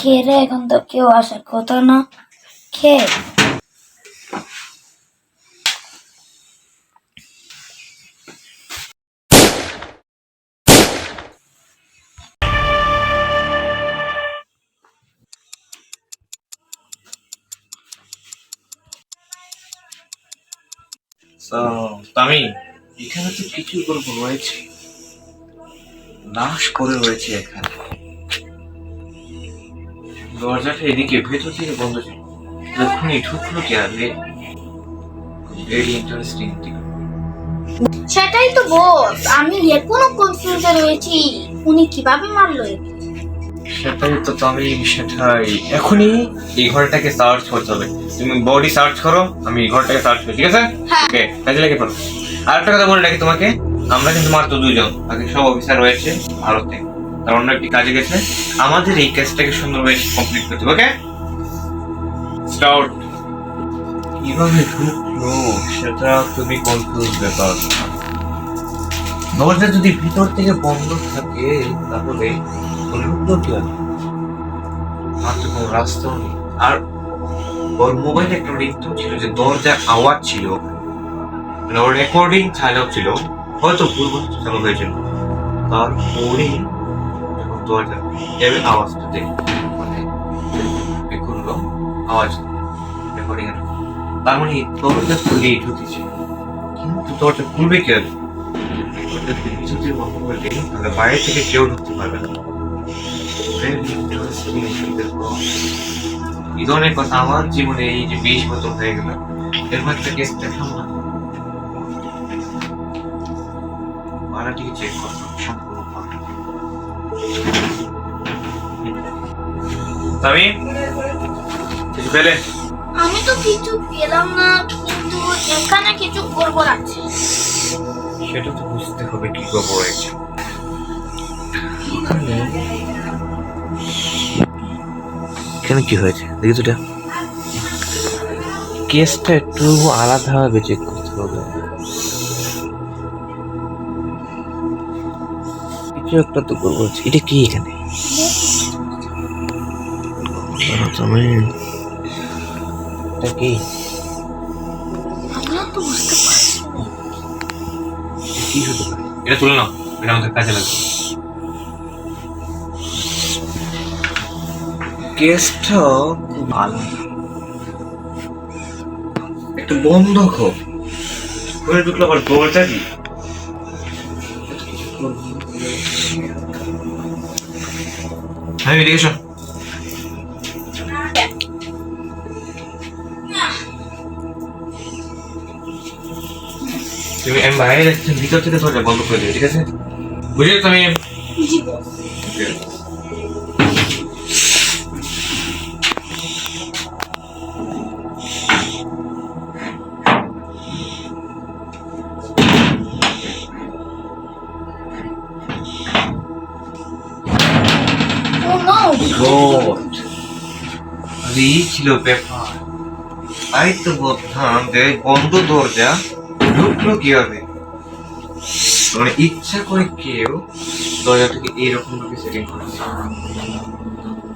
কে রে এখন তো কেউ আসার কথা না কে তামি এখানে তো কিছু গল্প রয়েছে। নাশ করে রয়েছে এখানে। দরজাটা এদিকে ভেতর থেকে বন্ধ ছিল। যখনই ঢুকলো কে আগে ভেরি ইন্টারেস্টিং সেটাই তো বস আমি এখনও কনফিউজে রয়েছি উনি কীভাবে মারলো সেটাই তো আমি সেটাই। এখনই এই ঘরটাকে সার্চ করতে হবে। তুমি বডি সার্চ করো আমি এই ঘরটাকে সার্চ করি ঠিক আছে? হ্যাঁ। ওকে কাজে লেগে পড়ো। আর একটা কথা বলে রাখি তোমাকে আমরা কিন্তু মাত্র দুজন বাকি সব অফিসার রয়েছে ভারতে। তার অন্য একটি কাজে গেছে? আমাদের এই কাজটাকে সুন্দরভাবে কমপ্লিট করতে হবে ওকে স্টার্ট কীভাবে ঢুকলো সেটা খুবই কনফিউজ ব্যাপার। দরজা যদি ভিতর থেকে বন্ধ থাকে, তাহলে ঢুকলো কি আর তো কোনো রাস্তাও নেই। আর ওর মোবাইলে একটা রিংটোন ছিল যে দরজার আওয়াজ ছিল। মানে ওর রেকর্ডিং চালক ছিল। হয়তো ভুলবশত চালু হয়েছিল তারপরে দরজা এভাবে আওয়াজটা দেখ মানে এ আওয়াজ। রেকর্ডিং এর। তার মানে দরজা খুলেই ঢুকেছে। কিন্তু দরজা খুলবে কি? যদি বন্ধ করে বাইরে থেকে কেউ ঢুকতে পারবে না। এই ধরনের কথা আমার জীবনে এই যে বিশ বছর হয়ে গেল, এর মধ্যে কেস চেক করলাম সম্পূর্ণ আমি কিছু পেলে? আমি তো কিছু পেলাম না কিন্তু এখানে কিছু আছে সেটা তো বুঝতে হবে কি খবর রয়েছে এখানে কি হয়েছে? দেখি তো কেসটা একটু আলাদাভাবে চেক করতে হবে। কিছু একটা তো করব। এটা কি এখানে? এটা কি বুঝতে পারছি কি হতে পারে এটা তুলে নাও এটা আমাদের কাজে লাগবে। কেসটা খুব আলাদা একটু বন্ধ হোক করে ঢুকলো আবার দরজা কি? আমি এদিকে আমি বাইরে যাচ্ছি ভিতর থেকে দরজা বন্ধ করে দিও ঠিক আছে? বুঝলে তুমি ছিল ব্যাপার। তাই তো বলতাম যে বন্ধ দরজা। ঢুকলো কীভাবে? মানে ইচ্ছা করে কেউ দরজাটাকে এইরকম ভাবে সেটিং করেছে।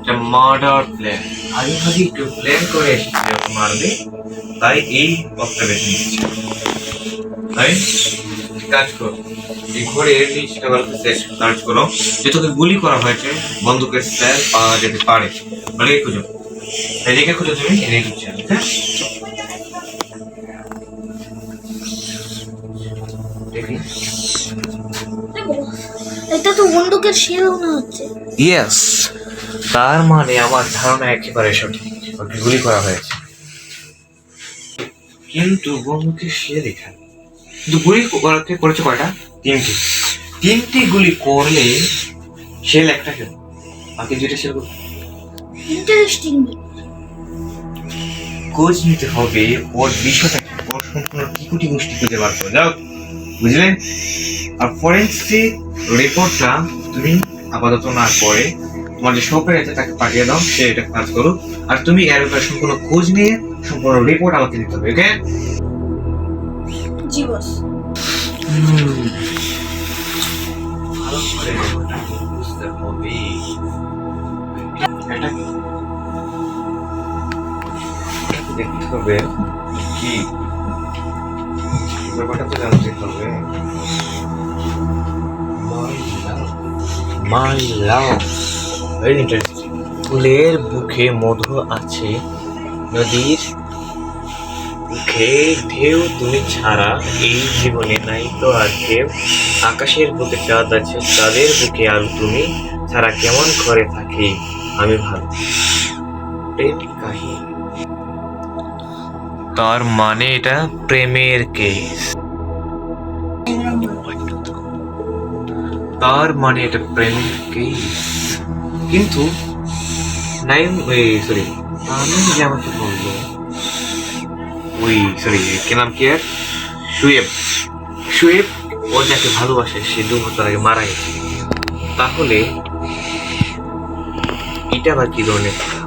এটা মার্ডার প্ল্যান আগে ভাগে একটু প্ল্যান করে এসেছে মারবে, তাই এই পথটা বেছে নিচ্ছে তাই কাজ করো, এই ঘরের নিচটা ভালো সার্চ করো, যে তোকে গুলি করা হয়েছে, বন্দুকের স্যার পাওয়া যেতে পারে। বলে খুঁজো। এদিকে খুঁজো তুমি এদিকে খুঁজছো হ্যাঁ? তো বন্দুকের শিল মনে হচ্ছে। ইয়েস তার মানে আমার ধারণা একেবারে সঠিক। ওকে গুলি করা হয়েছে। কিন্তু বন্ধুকে সে দেখা কিন্তু গুলি করাতে করেছে কয়টা? তিনটি। তিনটি গুলি করলে শেল একটা কেন বাকি দুইটা শেল ইন্টারেস্টিং খোঁজ নিতে হবে ওর বিষয়টা ওর সম্পূর্ণ টিকুটি গোষ্ঠী খুঁজে বার করে। যাও বুঝলে? আর ফরেন্সিক রিপোর্টটা তুমি আপাতত না করে তোমার যে শপের আছে তাকে পাঠিয়ে দাও সে এটা কাজ করুক। আর তুমি এর ব্যাপারে সম্পূর্ণ খোঁজ নিয়ে সম্পূর্ণ রিপোর্ট আমাকে দিতে হবে ওকে জি বস ভালো করে বুঝতে হবে। এটা দেখতে হবে? কি? ব্যাপারটা তো জানতে হবে। মাই লাভ ভেরি ফুলের বুকে মধু আছে, নদীর বুকে ঢেউ তুমি ছাড়া এই জীবনে নাই তো আর কেউ আকাশের বুকে চাঁদ আছে, চাঁদের বুকে আর তুমি ছাড়া কেমন করে থাকি আমি ভালো প্রেম কাহিনী। তার মানে এটা প্রেমের কেস তার মানে এটা প্রেমের কেস কিন্তু নাইম ওই সরি আমি যে আমাকে বলব, ওই সরি কি নাম কি আর? শুয়েব। শুয়েব, ও যাকে ভালোবাসে, সে দু বছর আগে মারা গেছে। তাহলে এটা আবার কি ধরনের কথা?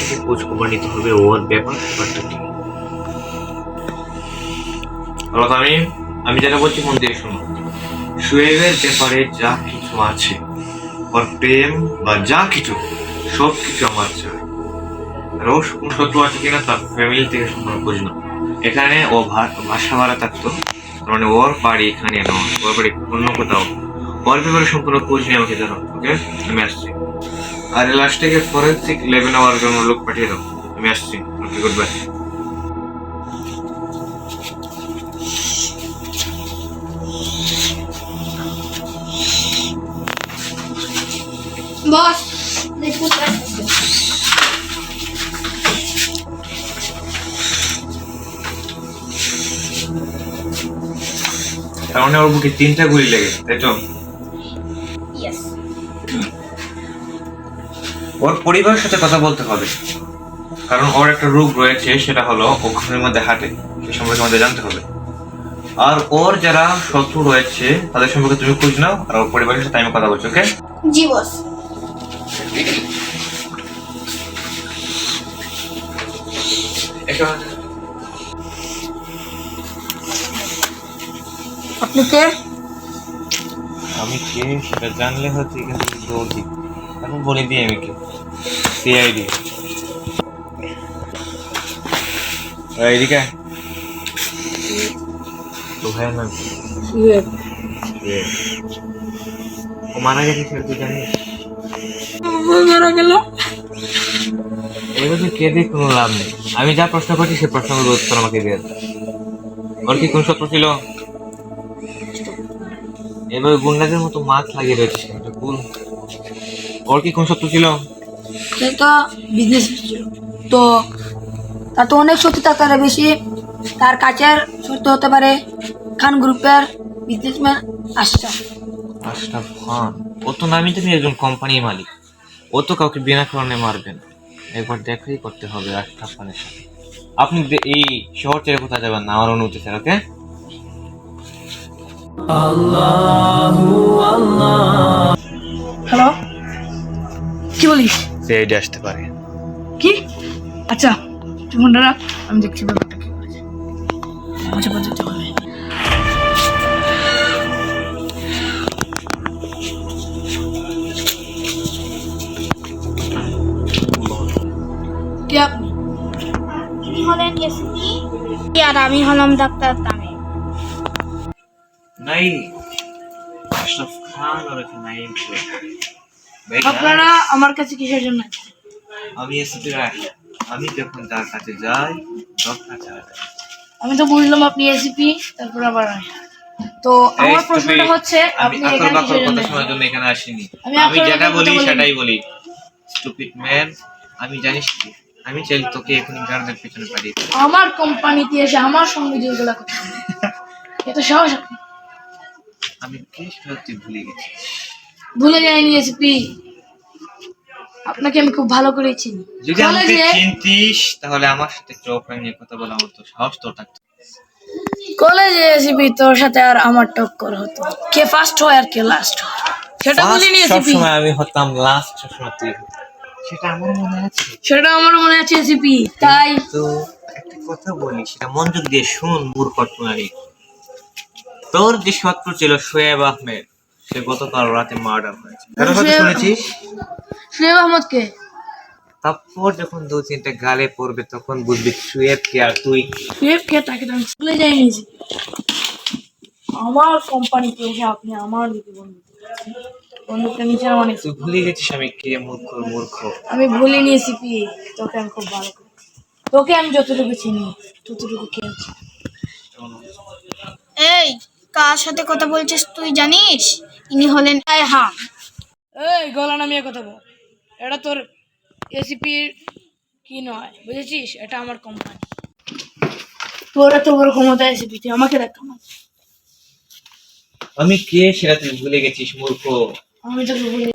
থেকে খোঁজ খবর নিতে হবে ওর ব্যাপার, ব্যাপারটা কি? আমি আমি যেটা বলছি মন দিয়ে শোনো। শুয়েবের ব্যাপারে যা কিছু আছে, ওর প্রেম বা যা কিছু সব কিছু আমার চাই। আর কোন শত্রু আছে কিনা তার ফ্যামিলি থেকে সম্পূর্ণ খোঁজ না। এখানে ও বাসা ভাড়া থাকতো মানে ওর বাড়ি এখানে নয় ওর বাড়ি অন্য কোথাও। ওর ব্যাপারে সম্পূর্ণ খোঁজ নিয়ে আমাকে জানাও ওকে? আমি আসছি। আর লাস্টে ফরেন্সিক লেভেন আওয়ার জন্য লোক পাঠিয়ে দাও। আমি আসছি। Okay good bye boss. মানে ওর বুকে তিনটা গুলি লেগে তাই তো? ওর পরিবারের সাথে কথা বলতে হবে। কারণ ওর একটা রোগ রয়েছে সেটা হলো ও মধ্যে হাঁটে। সে সম্পর্কে আমাদের জানতে হবে। আর ওর যারা শত্রু রয়েছে তাদের সম্পর্কে তুমি খোঁজ নাও আর ওর পরিবারের সাথে আমি কথা বলছি ওকে? জি বস। আপনি কে আমি কে সেটা জানলে হয়তো এখান থেকে দৌড় দিই। এখন বলে দিই আমি কে সিআইডি এদিকে। তো ভাই না ও মারা গেছে সেটা তুই জানিস? মারা গেল। তুই কেঁদে কোনো লাভ নেই? আমি যা প্রশ্ন করছি সে প্রশ্নগুলো উত্তর আমাকে দিয়ে। ওর কি কোন সত্য ছিল? এবার গুন্ডাদের মতো মাছ লাগিয়ে রয়েছে এটা ভুল ওর কি কোন শত্রু ছিল? সেটা বিজনেস ছিল। তো তার তো অনেক সত্যি থাকতে পারে বেশি তার কাছের সত্য হতে পারে খান গ্রুপের বিজনেসম্যান আসছে আশরাফ খান। ও তো নামি তুমি একজন কোম্পানির মালিক। ও তো কাউকে বিনা কারণে মারবে না। একবার দেখাই করতে হবে আশরাফ খানের সাথে। আপনি এই শহর ছেড়ে কোথায় যাবেন না? আমার অনুমতি স্যার ওকে হ্যালো? কি বলিস? আসতে পারে। কি? আচ্ছা তুই রাখ আমি দেখছি ব্যাপারটা কি আপনি? হলেন এসপি আর আমি হলাম ডাক্তার তামে নাই আশরাফ খান আর একটা নাইম আপনারা আমার কাছে কিসের জন্য আমি আমি যখন যার কাছে যাই আমি তো বুঝলাম আপনি এসিপি তারপর আবার তো আমার প্রশ্নটা হচ্ছে আপনি এখানে কিসের জন্য কথা শোনার জন্য এখানে আসিনি। আমি যেটা বলি সেটাই বলি। স্টুপিড ম্যান আমি জানিস কি? আমি চাই তোকে এখনই গার্ডের পেছনে পাঠিয়ে। আমার কোম্পানিতে এসে আমার সঙ্গে যেগুলো করতে এত সাহস আমি কে সেটা তুই ভুলে গেছি। ভুলে যায়নি এসপি আপনাকে আমি খুব ভালো করে চিনি। যদি আমাকে কলেজে চিনতিস তাহলে আমার সাথে চোখ নিয়ে কথা বলা হতো সাহস তো থাকতো। কলেজে এসপি তোর সাথে আর আমার টক্কর হতো। কে ফার্স্ট হয় আর কে লাস্ট হয়? সেটা বলিনি এসপি সবসময় আমি হতাম লাস্ট সবসময় তুই সেটা আমার মনে আছে। সেটা আমার মনে আছে এসপি তাই তো একটা কথা বলি সেটা মনোযোগ দিয়ে শুন মূর্খ টুনারি তোর যে শত্রু ছিল শোয়েব আহমেদ সে গতকাল রাতে মার্ডার হয়েছে কারও কথা সে- শুনেছিস? শুয়েব আহমদকে? তারপর যখন দু তিনটে গালে পড়বে তখন বুঝবি শোয়েব কে আর তুই শুয়েবকে তাকে তো আমি স্কুলে যাইনি আমার কোম্পানিতে এসে আপনি আমার দিকে বন্ধু বন্ধুকে নিচে অনেক তুই ভুলে গেছিস আমি কে মূর্খ মূর্খ। আমি ভুলে নিয়েছি পি তোকে আমি খুব ভালো করি তোকে আমি যতটুকু চিনি ততটুকু খেয়েছি এই কার সাথে কথা বলছিস তুই জানিস? ইনি হলেন হ্যাঁ এই গলা নামিয়ে কথা বল। এটা তোর এসিপির কি নয় বুঝেছিস? এটা আমার কোম্পানি তোর এত বড় ক্ষমতা এসিপি তুই আমাকে দেখ। আমি কে সেটা তুই ভুলে গেছিস মূর্খ? আমি তোকে বলি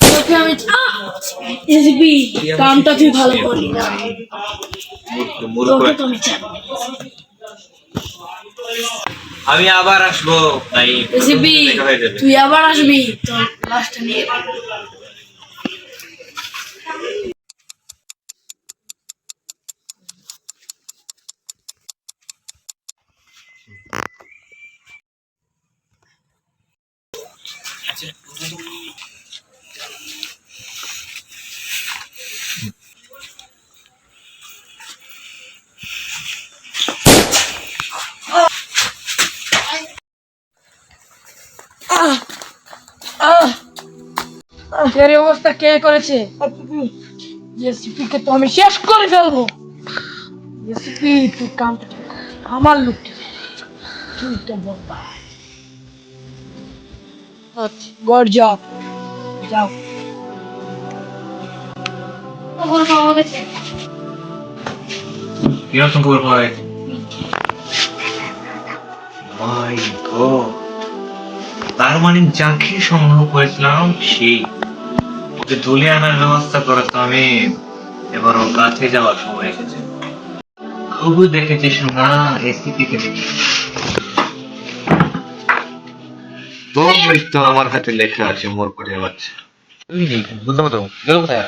তোকে আমি এসিপি কামটা তুই ভালো করলি না। মূর্খ তো আমি আবার আসব। তাই যাবে। তুই আবার আসবি। তোর লাস্টটা নিয়ে এর এই অবস্থা কে করেছে? এসিপি কে তো আমি শেষ করে ফেলব। এসিপি তুই কামটা আমার লোককে তুই তো বলবা গড জব যাও। কীরকম খবর হয় মাই গড তার মানে যাকে সংগ্রহ করেছিলাম সেই। ওকে তুলে আনার ব্যবস্থা করে তো আমি এবার ওর কাছে যাওয়ার সময় এসেছে। খুবই দেখেছিস না এসিপি কে তোর মৃত্যু আমার হাতে লেখা আছে মোর করে বাচ্চা বুঝলাম তো গেল কোথায়?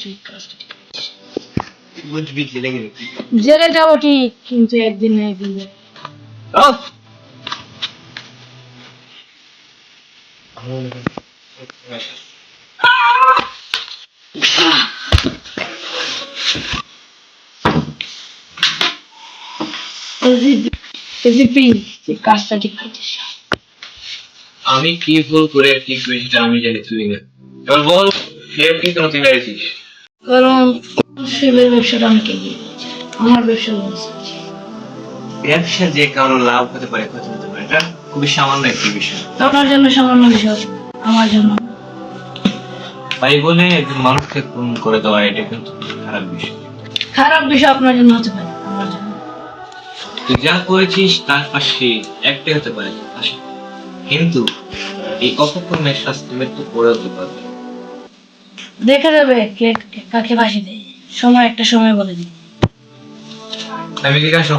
তুই কাজটা ঠিক করেছিস। বুঝবি লেগে জেলে যাব ঠিক কিন্তু একদিন না একদিন যাব। এসিপি কাজটা ঠিক আমি কি ভুল করে ঠিক করেছি আমি জানি তুই না এবার বল ফের কি মেরেছিস কারণ ব্যবসাটা আমার ব্যবসা ব্যবসা যে কারও লাভ হতে পারে ক্ষতি হতে পারে এটা খুবই সামান্য একটি বিষয় আপনার জন্য সামান্য বিষয় আমার জন্য তাই বলে একজন মানুষকে খুন করে দেওয়া এটা কিন্তু খারাপ বিষয় খারাপ বিষয় আপনার জন্য হতে পারে তুই যা করেছিস তার পাশে একটাই হতে পারে। কিন্তু এই অপকর্মের শাস্তি মৃত্যু পড়ে হতে পারবে। দেখা যাবে কে কাকে ফাঁসি দেয়। সময় একটা সময় বলে দিই। আমি কি আসো।